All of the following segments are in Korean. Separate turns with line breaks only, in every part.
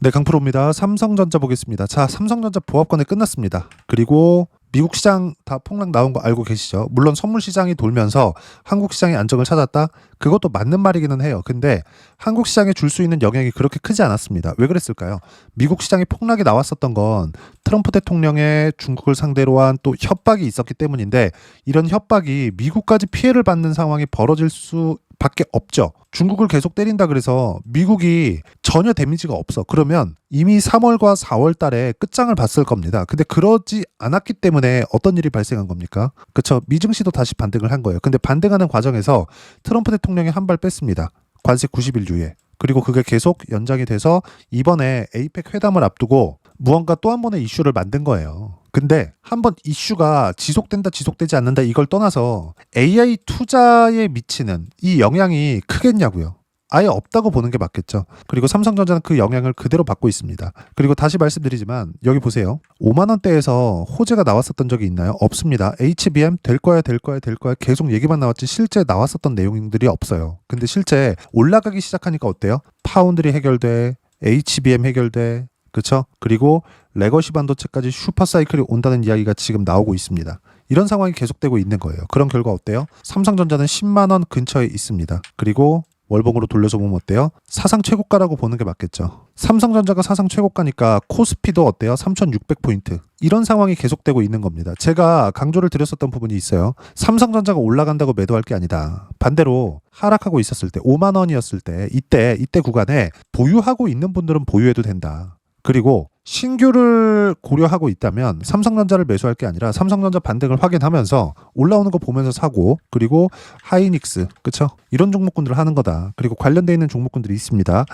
네, 강프로입니다. 삼성전자 보겠습니다. 자, 삼성전자 보합권에 끝났습니다. 그리고 미국 시장 다 폭락 나온 거 알고 계시죠? 물론 선물 시장이 돌면서 한국 시장이 안정을 찾았다? 그것도 맞는 말이기는 해요. 근데 한국 시장에 줄 수 있는 영향이 그렇게 크지 않았습니다. 왜 그랬을까요? 미국 시장이 폭락이 나왔었던 건 트럼프 대통령의 중국을 상대로 한 또 협박이 있었기 때문인데 이런 협박이 미국까지 피해를 받는 상황이 벌어질 수 밖에 없죠. 중국을 계속 때린다 그래서 미국이 전혀 데미지가 없어. 그러면 이미 3월과 4월 달에 끝장을 봤을 겁니다. 근데 그러지 않았기 때문에 어떤 일이 발생한 겁니까? 그쵸. 미증시도 다시 반등을 한 거예요. 근데 반등하는 과정에서 트럼프 대통령이 한 발 뺐습니다. 관세 90일 유예. 그리고 그게 계속 연장이 돼서 이번에 에이펙 회담을 앞두고 무언가 또 한 번의 이슈를 만든 거예요. 근데 한 번 이슈가 지속된다 지속되지 않는다 이걸 떠나서 AI 투자에 미치는 이 영향이 크겠냐고요. 아예 없다고 보는 게 맞겠죠. 그리고 삼성전자는 그 영향을 그대로 받고 있습니다. 그리고 다시 말씀드리지만 여기 보세요. 5만 원대에서 호재가 나왔었던 적이 있나요? 없습니다. HBM 될 거야 될 거야 될 거야 계속 얘기만 나왔지 실제 나왔었던 내용들이 없어요. 근데 실제 올라가기 시작하니까 어때요? 파운드리 해결돼, HBM 해결돼, 그쵸? 그리고 레거시 반도체까지 슈퍼 사이클이 온다는 이야기가 지금 나오고 있습니다. 이런 상황이 계속되고 있는 거예요. 그런 결과 어때요? 삼성전자는 10만 원 근처에 있습니다. 그리고 월봉으로 돌려서 보면 어때요? 사상 최고가라고 보는 게 맞겠죠. 삼성전자가 사상 최고가니까 코스피도 어때요? 3,600포인트. 이런 상황이 계속되고 있는 겁니다. 제가 강조를 드렸었던 부분이 있어요. 삼성전자가 올라간다고 매도할 게 아니다. 반대로 하락하고 있었을 때 5만 원이었을 때 이때 이때 구간에 보유하고 있는 분들은 보유해도 된다. 그리고 신규를 고려하고 있다면 삼성전자를 매수할 게 아니라 삼성전자 반등을 확인하면서 올라오는 거 보면서 사고 그리고 하이닉스 그쵸? 이런 종목군들을 하는 거다. 그리고 관련돼 있는 종목군들이 있습니다.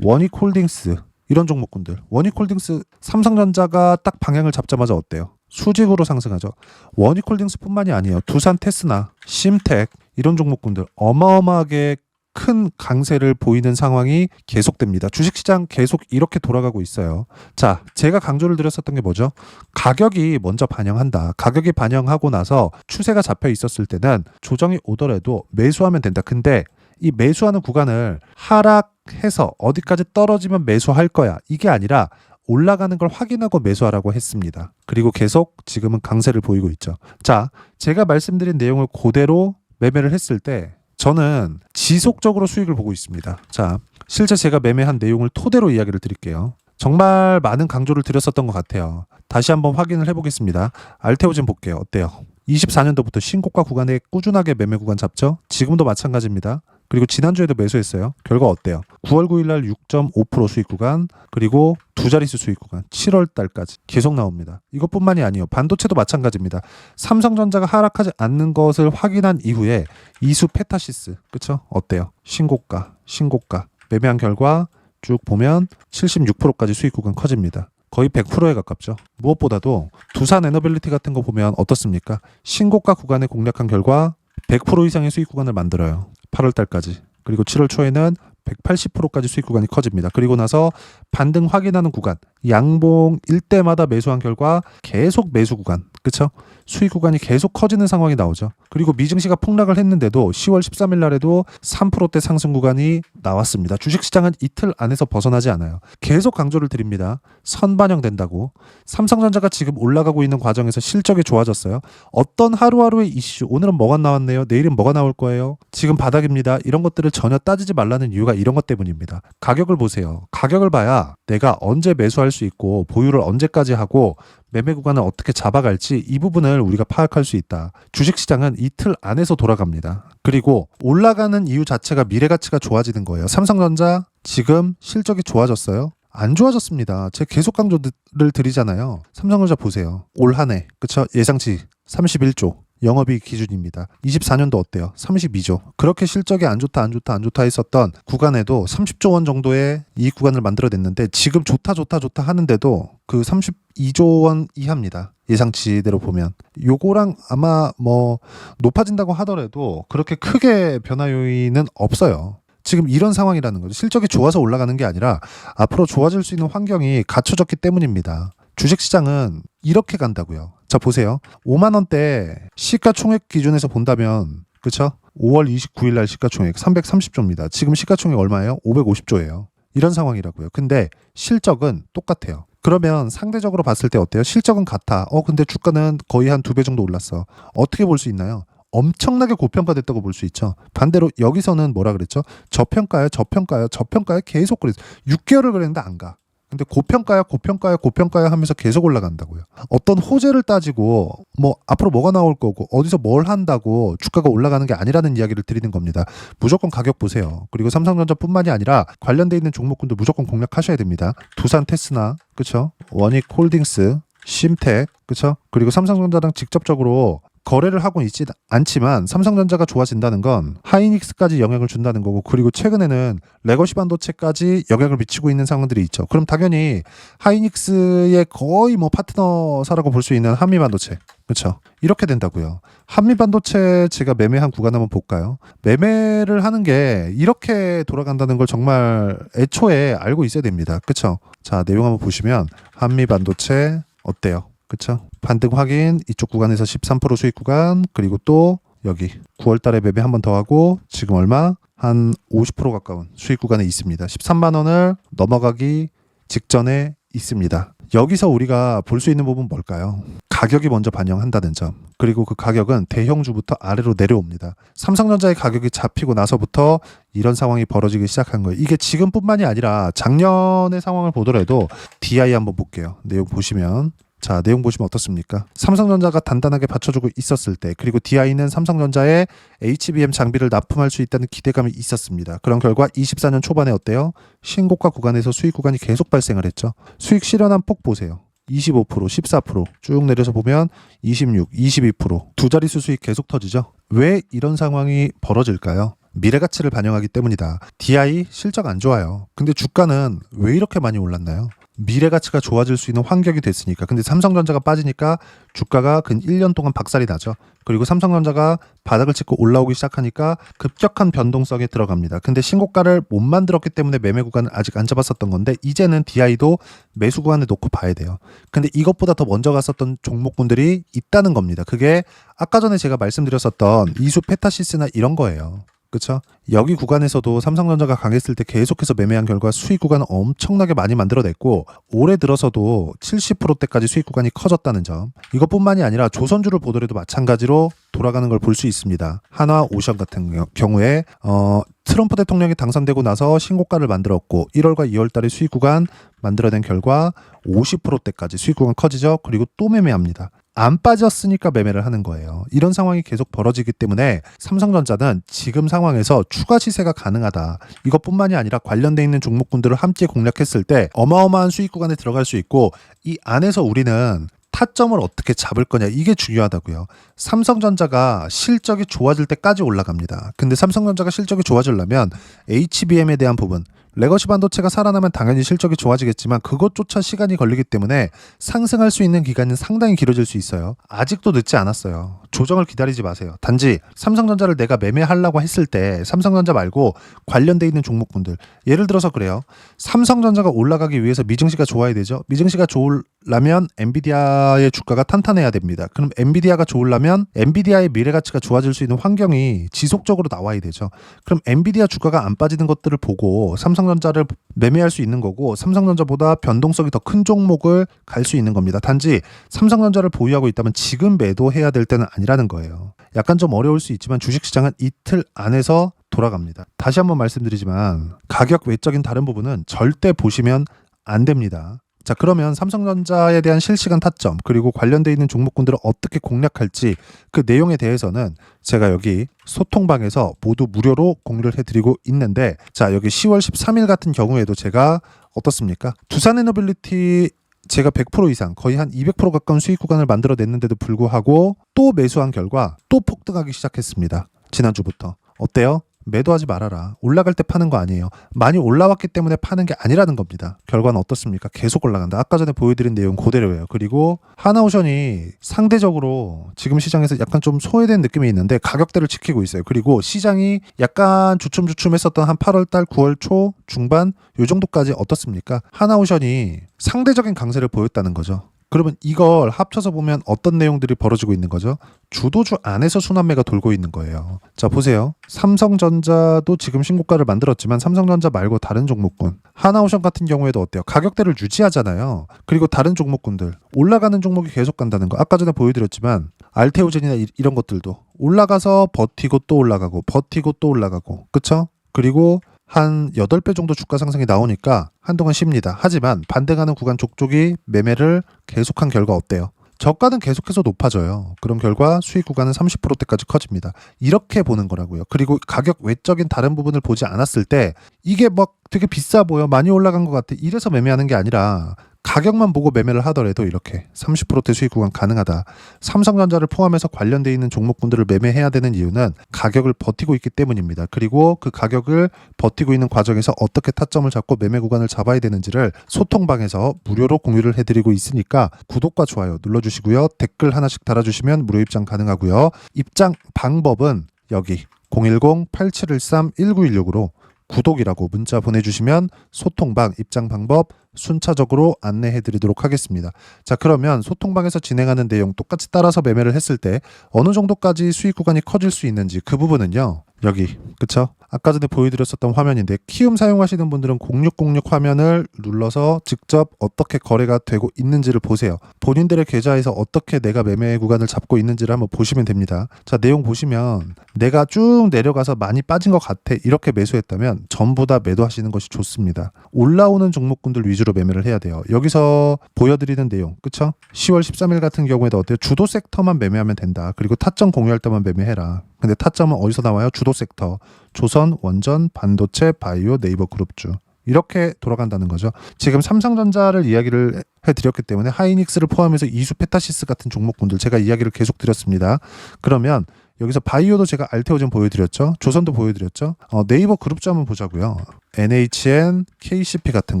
원익홀딩스 이런 종목군들. 원익홀딩스 삼성전자가 딱 방향을 잡자마자 어때요? 수직으로 상승하죠. 원익홀딩스뿐만이 아니에요. 두산 테스나 심텍 이런 종목군들. 어마어마하게 큰 강세를 보이는 상황이 계속됩니다. 주식시장 계속 이렇게 돌아가고 있어요. 자, 제가 강조를 드렸었던 게 뭐죠? 가격이 먼저 반영한다. 가격이 반영하고 나서 추세가 잡혀 있었을 때는 조정이 오더라도 매수하면 된다. 근데 이 매수하는 구간을 하락해서 어디까지 떨어지면 매수할 거야. 이게 아니라 올라가는 걸 확인하고 매수하라고 했습니다. 그리고 계속 지금은 강세를 보이고 있죠. 자, 제가 말씀드린 내용을 그대로 매매를 했을 때 저는 지속적으로 수익을 보고 있습니다. 자, 실제 제가 매매한 내용을 토대로 이야기를 드릴게요. 정말 많은 강조를 드렸었던 것 같아요. 다시 한번 확인을 해보겠습니다. 알테오진 볼게요. 어때요? 24년도부터 신고가 구간에 꾸준하게 매매 구간 잡죠? 지금도 마찬가지입니다. 그리고 지난주에도 매수했어요. 결과 어때요? 9월 9일 날 6.5% 수익 구간, 그리고 두 자릿수 수익 구간, 7월 달까지 계속 나옵니다. 이것뿐만이 아니에요. 반도체도 마찬가지입니다. 삼성전자가 하락하지 않는 것을 확인한 이후에 이수 페타시스, 그쵸? 어때요? 신고가, 신고가. 매매한 결과 쭉 보면 76%까지 수익 구간 커집니다. 거의 100%에 가깝죠. 무엇보다도 두산 에너빌리티 같은 거 보면 어떻습니까? 신고가 구간에 공략한 결과 100% 이상의 수익 구간을 만들어요. 8월 달까지. 그리고 7월 초에는 180%까지 수익 구간이 커집니다. 그리고 나서 반등 확인하는 구간, 양봉일 때마다 매수한 결과 계속 매수 구간, 그쵸? 수익 구간이 계속 커지는 상황이 나오죠. 그리고 미증시가 폭락을 했는데도 10월 13일 날에도 3%대 상승 구간이 나왔습니다. 주식시장은 이틀 안에서 벗어나지 않아요. 계속 강조를 드립니다. 선반영된다고. 삼성전자가 지금 올라가고 있는 과정에서 실적이 좋아졌어요. 어떤 하루하루의 이슈, 오늘은 뭐가 나왔네요. 내일은 뭐가 나올 거예요. 지금 바닥입니다. 이런 것들을 전혀 따지지 말라는 이유가 이런 것 때문입니다. 가격을 보세요. 가격을 봐야 내가 언제 매수할 수 있고 보유를 언제까지 하고 매매 구간을 어떻게 잡아갈지 이 부분을 우리가 파악할 수 있다. 주식시장은 이틀 안에서 돌아갑니다. 그리고 올라가는 이유 자체가 미래 가치가 좋아지는 거예요. 삼성전자 지금 실적이 좋아졌어요. 안 좋아졌습니다. 제가 계속 강조를 드리잖아요. 삼성전자 보세요. 올 한 해, 그쵸? 예상치 31조. 영업이익 기준입니다. 24년도 어때요? 32조. 그렇게 실적이 안 좋다, 안 좋다, 안 좋다 했었던 구간에도 30조 원 정도의 이익 구간을 만들어냈는데 지금 좋다, 좋다, 좋다 하는데도 그 32조 원 이하입니다. 예상치대로 보면. 요거랑 아마 뭐 높아진다고 하더라도 그렇게 크게 변화 요인은 없어요. 지금 이런 상황이라는 거죠. 실적이 좋아서 올라가는 게 아니라 앞으로 좋아질 수 있는 환경이 갖춰졌기 때문입니다. 주식시장은 이렇게 간다고요. 자 보세요. 5만 원대 시가총액 기준에서 본다면 그쵸? 5월 29일 날 시가총액 330조입니다. 지금 시가총액 얼마예요? 550조예요. 이런 상황이라고요. 근데 실적은 똑같아요. 그러면 상대적으로 봤을 때 어때요? 실적은 같아. 어, 근데 주가는 거의 한 두 배 정도 올랐어. 어떻게 볼 수 있나요? 엄청나게 고평가됐다고 볼 수 있죠. 반대로 여기서는 뭐라 그랬죠? 저평가요, 저평가요, 저평가요 계속 그랬어. 6개월을 그랬는데 안 가. 근데 고평가야, 고평가야, 고평가야 하면서 계속 올라간다고요. 어떤 호재를 따지고 뭐 앞으로 뭐가 나올 거고 어디서 뭘 한다고 주가가 올라가는 게 아니라는 이야기를 드리는 겁니다. 무조건 가격 보세요. 그리고 삼성전자뿐만이 아니라 관련돼 있는 종목군도 무조건 공략하셔야 됩니다. 두산 테스나, 그쵸? 원익 홀딩스, 심텍, 그쵸? 그리고 삼성전자랑 직접적으로 거래를 하고 있지 않지만 삼성전자가 좋아진다는 건 하이닉스까지 영향을 준다는 거고 그리고 최근에는 레거시 반도체까지 영향을 미치고 있는 상황들이 있죠. 그럼 당연히 하이닉스의 거의 뭐 파트너사라고 볼 수 있는 한미 반도체. 그렇죠. 이렇게 된다고요. 한미 반도체 제가 매매한 구간 한번 볼까요? 매매를 하는 게 이렇게 돌아간다는 걸 정말 애초에 알고 있어야 됩니다. 그렇죠? 자, 내용 한번 보시면 한미 반도체 어때요? 그쵸? 반등 확인 이쪽 구간에서 13% 수익 구간 그리고 또 여기 9월 달에 매매 한 번 더 하고 지금 얼마? 한 50% 가까운 수익 구간에 있습니다. 13만 원을 넘어가기 직전에 있습니다. 여기서 우리가 볼 수 있는 부분 뭘까요? 가격이 먼저 반영한다는 점. 그리고 그 가격은 대형주부터 아래로 내려옵니다. 삼성전자의 가격이 잡히고 나서부터 이런 상황이 벌어지기 시작한 거예요. 이게 지금뿐만이 아니라 작년의 상황을 보더라도 DI 한번 볼게요. 내용 보시면 자, 내용 보시면 어떻습니까? 삼성전자가 단단하게 받쳐주고 있었을 때, 그리고 DI는 삼성전자에 HBM 장비를 납품할 수 있다는 기대감이 있었습니다. 그런 결과 24년 초반에 어때요? 신고가 구간에서 수익 구간이 계속 발생을 했죠. 수익 실현한 폭 보세요. 25%, 14%쭉 내려서 보면 26, 22%두 자릿수 수익 계속 터지죠. 왜 이런 상황이 벌어질까요? 미래 가치를 반영하기 때문이다. DI 실적 안 좋아요. 근데 주가는 왜 이렇게 많이 올랐나요? 미래 가치가 좋아질 수 있는 환경이 됐으니까. 근데 삼성전자가 빠지니까 주가가 근 1년 동안 박살이 나죠. 그리고 삼성전자가 바닥을 찍고 올라오기 시작하니까 급격한 변동성에 들어갑니다. 근데 신고가를 못 만들었기 때문에 매매 구간을 아직 안 잡았었던 건데 이제는 DI도 매수 구간에 놓고 봐야 돼요. 근데 이것보다 더 먼저 갔었던 종목군들이 있다는 겁니다. 그게 아까 전에 제가 말씀드렸었던 이수 페타시스나 이런 거예요. 그렇죠? 여기 구간에서도 삼성전자가 강했을 때 계속해서 매매한 결과 수익 구간을 엄청나게 많이 만들어냈고 올해 들어서도 70%대까지 수익 구간이 커졌다는 점. 이것뿐만이 아니라 조선주를 보더라도 마찬가지로 돌아가는 걸 볼 수 있습니다. 한화 오션 같은 경우에 어 트럼프 대통령이 당선되고 나서 신고가를 만들었고 1월과 2월 달에 수익 구간 만들어낸 결과 50%대까지 수익 구간 커지죠. 그리고 또 매매합니다. 안 빠졌으니까 매매를 하는 거예요. 이런 상황이 계속 벌어지기 때문에 삼성전자는 지금 상황에서 추가 시세가 가능하다. 이것뿐만이 아니라 관련돼 있는 종목군들을 함께 공략했을 때 어마어마한 수익 구간에 들어갈 수 있고 이 안에서 우리는 타점을 어떻게 잡을 거냐 이게 중요하다고요. 삼성전자가 실적이 좋아질 때까지 올라갑니다. 근데 삼성전자가 실적이 좋아지려면 HBM에 대한 부분 레거시 반도체가 살아나면 당연히 실적이 좋아지겠지만 그것조차 시간이 걸리기 때문에 상승할 수 있는 기간은 상당히 길어질 수 있어요. 아직도 늦지 않았어요. 조정을 기다리지 마세요. 단지 삼성전자를 내가 매매하려고 했을 때 삼성전자 말고 관련돼 있는 종목분들 예를 들어서 그래요. 삼성전자가 올라가기 위해서 미증시가 좋아야 되죠. 미증시가 좋으 려면 엔비디아의 주가가 탄탄해야 됩니다. 그럼 엔비디아가 좋으려면 엔비디아의 미래 가치가 좋아질 수 있는 환경이 지속적으로 나와야 되죠. 그럼 엔비디아 주가가 안 빠지는 것들을 보고 삼성전자를 매매할 수 있는 거고 삼성전자보다 변동성이 더 큰 종목을 갈 수 있는 겁니다. 단지 삼성전자를 보유하고 있다면 지금 매도해야 될 때는 아니라는 거예요. 약간 좀 어려울 수 있지만 주식시장은 이틀 안에서 돌아갑니다. 다시 한번 말씀드리지만 가격 외적인 다른 부분은 절대 보시면 안 됩니다. 자 그러면 삼성전자에 대한 실시간 타점 그리고 관련돼 있는 종목군들을 어떻게 공략할지 그 내용에 대해서는 제가 여기 소통방에서 모두 무료로 공유를 해드리고 있는데 자 여기 10월 13일 같은 경우에도 제가 어떻습니까? 두산에너빌리티 제가 100% 이상 거의 한 200% 가까운 수익 구간을 만들어냈는데도 불구하고 또 매수한 결과 또 폭등하기 시작했습니다. 지난주부터 어때요? 매도하지 말아라. 올라갈 때 파는 거 아니에요. 많이 올라왔기 때문에 파는 게 아니라는 겁니다. 결과는 어떻습니까? 계속 올라간다. 아까 전에 보여드린 내용 그대로예요. 그리고 하나오션이 상대적으로 지금 시장에서 약간 좀 소외된 느낌이 있는데 가격대를 지키고 있어요. 그리고 시장이 약간 주춤주춤했었던 한 8월달, 9월 초 중반 요 정도까지 어떻습니까? 하나오션이 상대적인 강세를 보였다는 거죠. 그러면 이걸 합쳐서 보면 어떤 내용들이 벌어지고 있는 거죠? 주도주 안에서 순환매가 돌고 있는 거예요. 자, 보세요. 삼성전자도 지금 신고가를 만들었지만 삼성전자 말고 다른 종목군. 하나오션 같은 경우에도 어때요? 가격대를 유지하잖아요. 그리고 다른 종목군들. 올라가는 종목이 계속 간다는 거. 아까 전에 보여드렸지만 알테오젠이나 이- 이런 것들도 올라가서 버티고 또 올라가고 버티고 또 올라가고. 그쵸? 그리고 한 8배 정도 주가 상승이 나오니까 한동안 쉽니다. 하지만 반등하는 구간 족족이 매매를 계속한 결과 어때요? 저가는 계속해서 높아져요. 그런 결과 수익 구간은 30%대까지 커집니다. 이렇게 보는 거라고요. 그리고 가격 외적인 다른 부분을 보지 않았을 때 이게 막 되게 비싸 보여. 많이 올라간 것 같아. 이래서 매매하는 게 아니라 가격만 보고 매매를 하더라도 이렇게 30%대 수익 구간 가능하다. 삼성전자를 포함해서 관련돼 있는 종목군들을 매매해야 되는 이유는 가격을 버티고 있기 때문입니다. 그리고 그 가격을 버티고 있는 과정에서 어떻게 타점을 잡고 매매 구간을 잡아야 되는지를 소통방에서 무료로 공유를 해드리고 있으니까 구독과 좋아요 눌러주시고요. 댓글 하나씩 달아주시면 무료 입장 가능하고요. 입장 방법은 여기 010-8713-1916으로 구독이라고 문자 보내주시면 소통방 입장 방법 순차적으로 안내해 드리도록 하겠습니다. 자, 그러면 소통방에서 진행하는 내용 똑같이 따라서 매매를 했을 때 어느 정도까지 수익 구간이 커질 수 있는지 그 부분은요. 여기 그쵸? 아까 전에 보여드렸었던 화면인데 키움 사용하시는 분들은 0606 화면을 눌러서 직접 어떻게 거래가 되고 있는지를 보세요. 본인들의 계좌에서 어떻게 내가 매매 구간을 잡고 있는지를 한번 보시면 됩니다. 자 내용 보시면 내가 쭉 내려가서 많이 빠진 것 같아 이렇게 매수했다면 전부 다 매도하시는 것이 좋습니다. 올라오는 종목군들 위주로 매매를 해야 돼요. 여기서 보여드리는 내용 그쵸? 10월 13일 같은 경우에도 어때요? 주도 섹터만 매매하면 된다. 그리고 타점 공유할 때만 매매해라. 근데 타점은 어디서 나와요? 주도 섹터. 조선, 원전, 반도체, 바이오, 네이버 그룹주. 이렇게 돌아간다는 거죠. 지금 삼성전자를 이야기를 해드렸기 때문에 하이닉스를 포함해서 이수 페타시스 같은 종목군들 제가 이야기를 계속 드렸습니다. 그러면 여기서 바이오도 제가 알테오젠 보여드렸죠. 조선도 보여드렸죠. 어, 네이버 그룹주 한번 보자고요. NHN, KCP 같은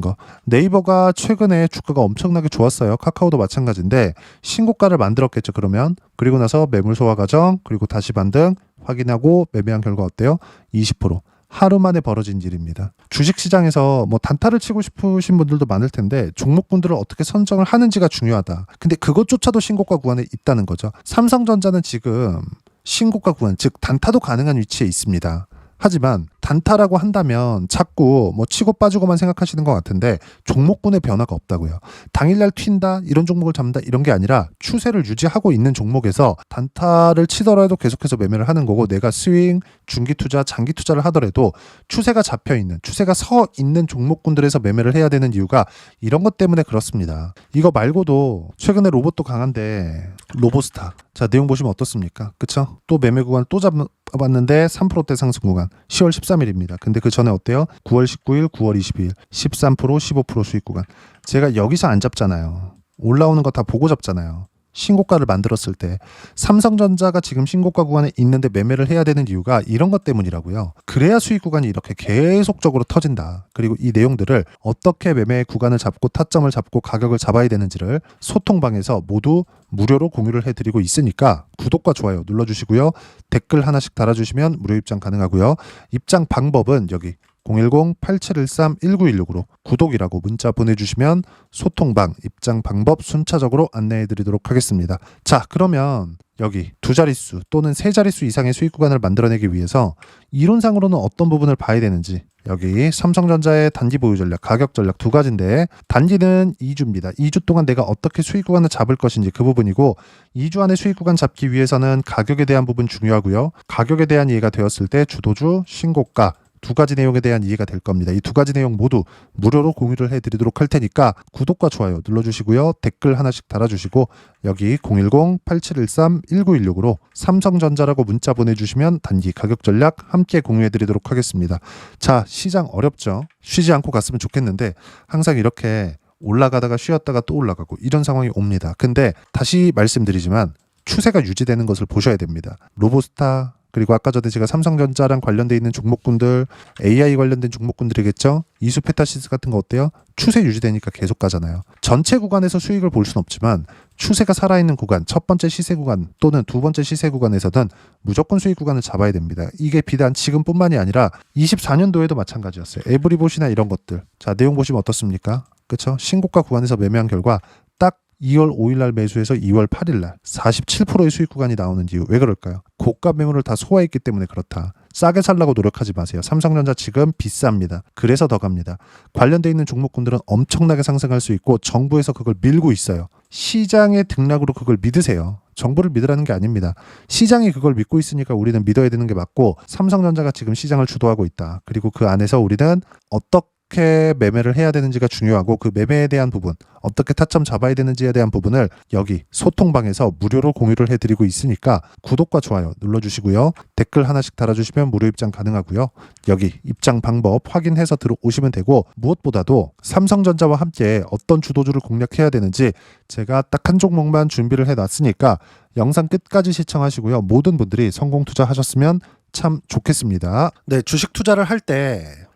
거. 네이버가 최근에 주가가 엄청나게 좋았어요. 카카오도 마찬가지인데 신고가를 만들었겠죠. 그러면 그리고 나서 매물 소화 과정 그리고 다시 반등 확인하고 매매한 결과 어때요? 20% 하루 만에 벌어진 일입니다. 주식 시장에서 뭐 단타를 치고 싶으신 분들도 많을 텐데 종목군들을 어떻게 선정을 하는지가 중요하다. 근데 그것조차도 신고가 구간에 있다는 거죠. 삼성전자는 지금 신고가 구간, 즉 단타도 가능한 위치에 있습니다. 하지만 단타라고 한다면 자꾸 뭐 치고 빠지고만 생각하시는 것 같은데 종목군의 변화가 없다고요. 당일날 튄다 이런 종목을 잡는다 이런 게 아니라 추세를 유지하고 있는 종목에서 단타를 치더라도 계속해서 매매를 하는 거고 내가 스윙, 중기 투자, 장기 투자를 하더라도 추세가 잡혀 있는 추세가 서 있는 종목군들에서 매매를 해야 되는 이유가 이런 것 때문에 그렇습니다. 이거 말고도 최근에 로봇도 강한데 로보스타 자 내용 보시면 어떻습니까? 그쵸? 또 매매 구간 또 잡 았는데 3%대 상승 구간 10월 13일입니다. 근데 그 전에 어때요? 9월 19일, 9월 22일 13% 15% 수익 구간 제가 여기서 안 잡잖아요. 올라오는 거 다 보고 잡잖아요. 신고가를 만들었을 때 삼성전자가 지금 신고가 구간에 있는데 매매를 해야 되는 이유가 이런 것 때문이라고요. 그래야 수익 구간이 이렇게 계속적으로 터진다. 그리고 이 내용들을 어떻게 매매 구간을 잡고 타점을 잡고 가격을 잡아야 되는지를 소통방에서 모두 무료로 공유를 해드리고 있으니까 구독과 좋아요 눌러주시고요. 댓글 하나씩 달아주시면 무료 입장 가능하고요. 입장 방법은 여기 010-8713-1916으로 구독이라고 문자 보내주시면 소통방 입장 방법 순차적으로 안내해 드리도록 하겠습니다. 자, 그러면 여기 두 자릿수 또는 세 자릿수 이상의 수익 구간을 만들어내기 위해서 이론상으로는 어떤 부분을 봐야 되는지 여기 삼성전자의 단기 보유 전략, 가격 전략 두 가지인데 단기는 2주입니다. 2주 동안 내가 어떻게 수익 구간을 잡을 것인지 그 부분이고 2주 안에 수익 구간 잡기 위해서는 가격에 대한 부분 중요하고요. 가격에 대한 이해가 되었을 때 주도주, 신고가 두 가지 내용에 대한 이해가 될 겁니다. 이 두 가지 내용 모두 무료로 공유를 해드리도록 할 테니까 구독과 좋아요 눌러주시고요. 댓글 하나씩 달아주시고 여기 010-8713-1916으로 삼성전자라고 문자 보내주시면 단기 가격 전략 함께 공유해드리도록 하겠습니다. 자, 시장 어렵죠? 쉬지 않고 갔으면 좋겠는데 항상 이렇게 올라가다가 쉬었다가 또 올라가고 이런 상황이 옵니다. 근데 다시 말씀드리지만 추세가 유지되는 것을 보셔야 됩니다. 로보스타 그리고 아까 전에 제가 삼성전자랑 관련돼 있는 종목군들, AI 관련된 종목군들이겠죠. 이수 페타시스 같은 거 어때요? 추세 유지되니까 계속 가잖아요. 전체 구간에서 수익을 볼 수는 없지만 추세가 살아있는 구간, 첫 번째 시세 구간 또는 두 번째 시세 구간에서는 무조건 수익 구간을 잡아야 됩니다. 이게 비단 지금뿐만이 아니라 24년도에도 마찬가지였어요. 에브리봇이나 이런 것들. 자, 내용 보시면 어떻습니까? 그쵸? 신고가 구간에서 매매한 결과 딱 2월 5일 날 매수해서 2월 8일 날 47%의 수익 구간이 나오는 이유 왜 그럴까요? 고가 매물을 다 소화했기 때문에 그렇다. 싸게 살라고 노력하지 마세요. 삼성전자 지금 비쌉니다. 그래서 더 갑니다. 관련돼 있는 종목군들은 엄청나게 상승할 수 있고 정부에서 그걸 밀고 있어요. 시장의 등락으로 그걸 믿으세요. 정부를 믿으라는 게 아닙니다. 시장이 그걸 믿고 있으니까 우리는 믿어야 되는 게 맞고 삼성전자가 지금 시장을 주도하고 있다. 그리고 그 안에서 우리는 어떻게 매매를 해야 되는지가 중요하고 그 매매에 대한 부분, 어떻게 타점 잡아야 되는지에 대한 부분을 여기 소통방에서 무료로 공유를 해드리고 있으니까 구독과 좋아요 눌러주시고요. 댓글 하나씩 달아주시면 무료 입장 가능하고요. 여기 입장 방법 확인해서 들어오시면 되고 무엇보다도 삼성전자와 함께 어떤 주도주를 공략해야 되는지 제가 딱 한 종목만 준비를 해놨으니까 영상 끝까지 시청하시고요. 모든 분들이 성공 투자하셨으면 참 좋겠습니다. 네, 주식 투자를 할때